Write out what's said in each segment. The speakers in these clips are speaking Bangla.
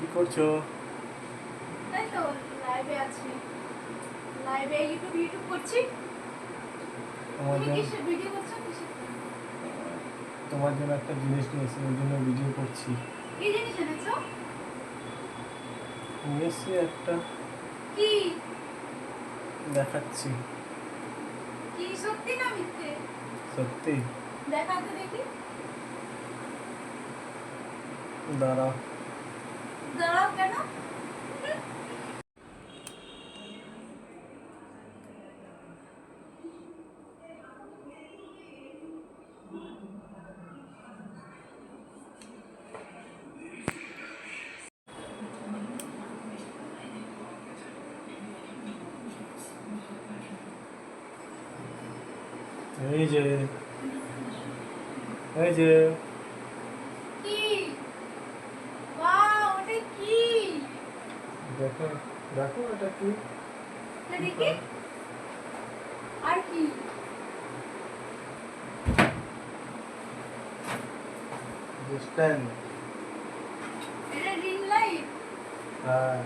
কি করছ? এই তো লাইভে আছি। লাইভে ইউটিউব ইউটিউব করছি। তোমার জন্য কিসে ভিডিও করছ কিসে তোমার জন্য একটা জিনিস নিয়েছি ওর জন্য ভিডিও করছি। কি জিনিস এনেছো? নিয়েছি একটা। কি? দেখাচ্ছি। কি? সত্যি না মিথ্যে? সত্যি? দেখাতে দেখি। দাঁড়া দাঁড়াও কেন এই যে এই যে হ্যাঁ দেখো এটা কি দেখি আর কি স্ট্যান্ড এটা রিং লাইট হ্যাঁ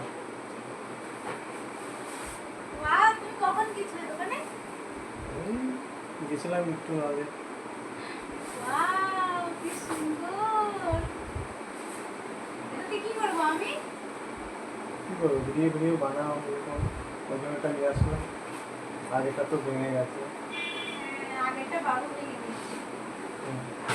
ওয়াও তুমি কখন গেছিলে দোকানে গেছিলাম একটু আগে ওয়াও কি সুন্দর এটা কি করব আমি ভিডিও ভিডিও বানাও এরকম ওই জন্য একটা নিয়ে আসলো আগেটা তো ভেঙে গেছে আগেটা বাবু ভেঙে গেছে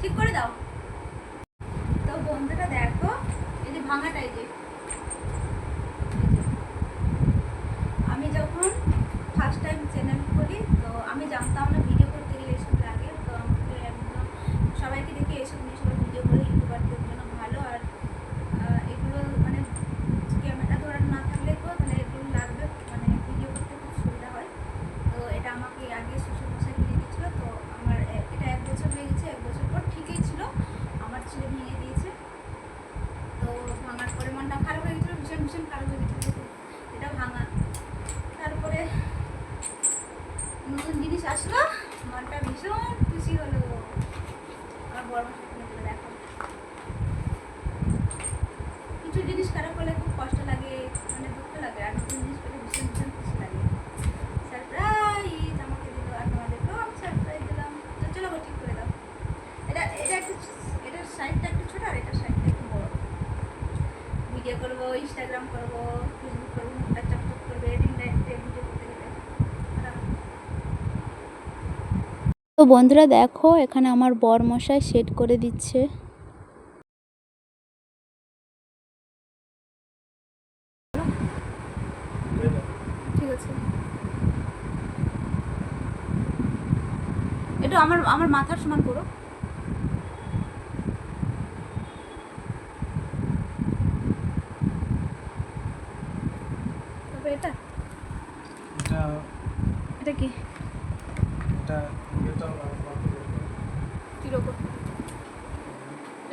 ঠিক করে দাও। তো বন্ধুটা দেখো এই যে ভাঙাটাই যে। মিশন কারিগরি এটা ভাঙা। তারপরে নতুন জিনিস আসলো মনটা ভীষণ খুশি হলো। আমার বড় দেখো কিছু জিনিস খারাপ হলে খুব কষ্ট লাগে মানে দুঃখ লাগে। আর ইনস্টাগ্রাম করব ফেসবুক করব মুখটা চকচক করবে এডিং ভিডিও করতে গেলে। তো বন্ধুরা দেখো এখানে আমার বর মশাই সেট করে দিচ্ছে। এটা আমার আমার মাথার সমান করো।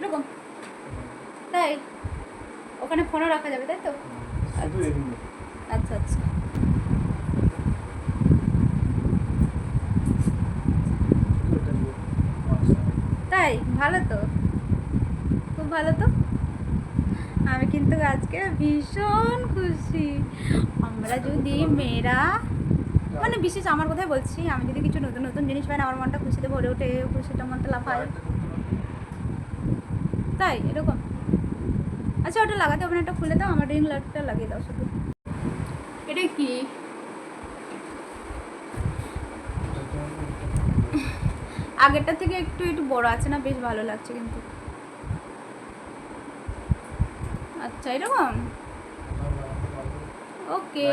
এরকম? তাই? ওখানে ফোনও রাখা যাবে তাই তো? আচ্ছা। আচ্ছা আচ্ছা। তাই? ভালো তো? খুব ভালো তো? আমি কিন্তু আজকে ভীষণ খুশি। আমরা যদি মেয়েরা মানে বিশেষ আমার কথাই বলছি আমি যদি কিছু নতুন নতুন জিনিস পাই না আমার মনটা খুশিতে ভরে ওঠে খুশিটা মনটা লাফায়। তাই? এরকম? আচ্ছা ওটা লাগাতে হবে একটা খুলে দাও, আমার রিং লাইটটা লাগিয়ে দাও শুধু। এটা কি? আগেরটা থেকে একটু একটু বড় আছে না? বেশ ভালো লাগছে কিন্তু। আচ্ছা এরকম? ওকে।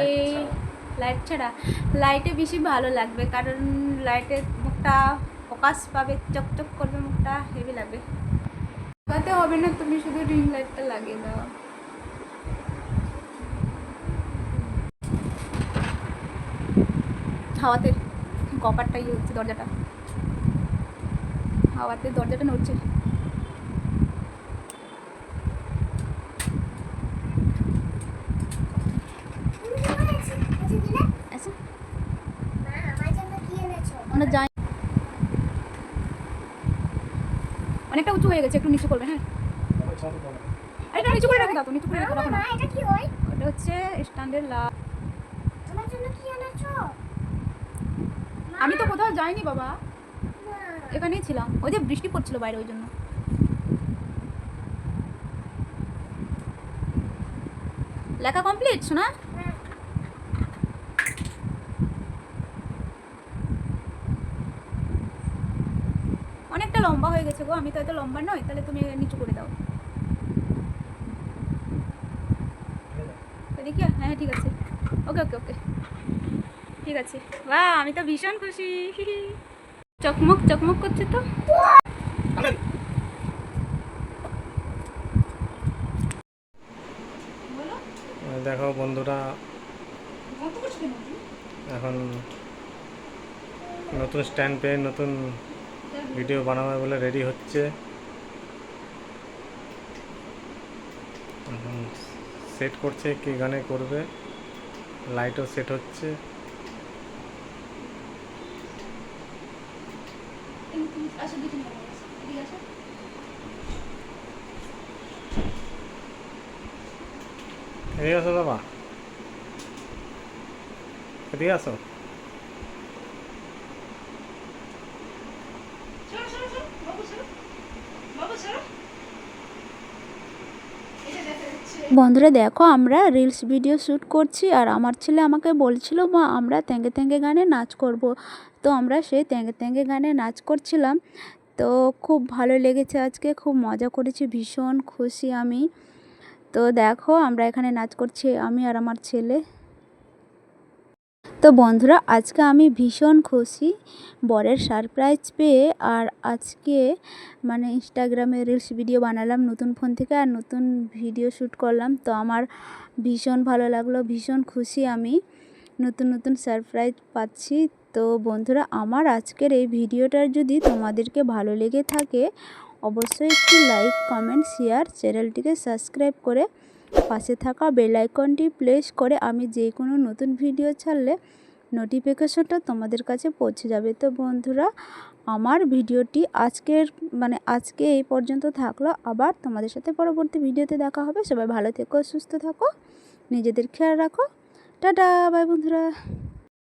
লাইট ছাড়া। লাইটে বেশি ভালো লাগবে, কারণ লাইটের মুখটা ফোকাস পাবে, চকচক করবে, মুখটা হেভি লাগবে। লাগাতে হবে না, তুমি শুধু রিং লাইটটা লাগিয়ে দাও। হাওয়াতে কপারটা ইয়ে হচ্ছে দরজাটা। হাওয়াতে দরজাটা নড়ছে আচ্ছা আমরা যাই অনেকটা উঁচু হয়ে গেছে, একটু নিচু করবে হ্যাঁ। করে না। এটা হচ্ছে স্ট্যান্ডের আমি তো কোথাও যাইনি, বাবা। এখানেই ছিলাম। ওই যে বৃষ্টি পড়ছিল বাইরে, ওই জন্য। লেখা কমপ্লিট শোনা অনেকটা লম্বা হয়ে গেছে গো আমি তো এত লম্বা নই তাহলে তুমি নিচু করে দাও। দেখি হ্যাঁ হ্যাঁ ঠিক আছে। ওকে ওকে ওকে। ঠিক আছে। বাহ আমি তো ভীষণ খুশি। চকমক চকমক করছে তো? দেখো বন্ধুরা? এখন নতুন স্ট্যান্ড পেয়ে নতুন ভিডিও বানাবে বলে রেডি হচ্ছে। সেট করছে কি গানে করবে। লাইটও সেট হচ্ছে। মিলে আসো। বাবা? এদিকে আসো সরো, সরো, সরো। বাবু, সরো। বাবু, সরো। এই যে দেখা যাচ্ছে। বন্ধুরা দেখো, আমরা রিলস ভিডিও শ্যুট করছি আর আমার ছেলে আমাকে বলছিল, মা, আমরা তেঙ্গে তেঙ্গে গানে নাচ করব। তো আমরা সেই তেঙ্গে তেঙ্গে গানে নাচ করছিলাম। তো খুব ভালো লেগেছে আজকে, খুব মজা করেছি, ভীষণ খুশি আমি। তো দেখো, আমরা এখানে নাচ করছি আমি আর আমার ছেলে। তো বন্ধুরা, আজকে আমি ভীষণ খুশি। বরের সারপ্রাইজ পেয়ে আর আজকে মানে ইনস্টাগ্রামে রিলস ভিডিও বানালাম নতুন ফোন থেকে আর নতুন ভিডিও শ্যুট করলাম। তো আমার ভীষণ ভালো লাগল, ভীষণ খুশি আমি। নতুন নতুন সারপ্রাইজ পাচ্ছি। তো বন্ধুরা, আমার আজকের এই ভিডিওটার যদি তোমাদেরকে ভালো লেগে থাকে, অবশ্যই একটি লাইক কমেন্ট শেয়ার চ্যানেলটিকে সাবস্ক্রাইব করে পাশে থাকা বেল আইকনটি প্রেস করে আমি যে কোনো নতুন ভিডিও ছাড়লে নোটিফিকেশনটা তোমাদের কাছে পৌঁছে যাবে। তো বন্ধুরা, আমার ভিডিওটি আজকের মানে আজকে এই পর্যন্ত থাকল। আবার তোমাদের সাথে পরবর্তী ভিডিওতে দেখা হবে। সবাই ভালো থেকো, সুস্থ থাকো, নিজেদের খেয়াল রাখো। টাটা, বাই বন্ধুরা।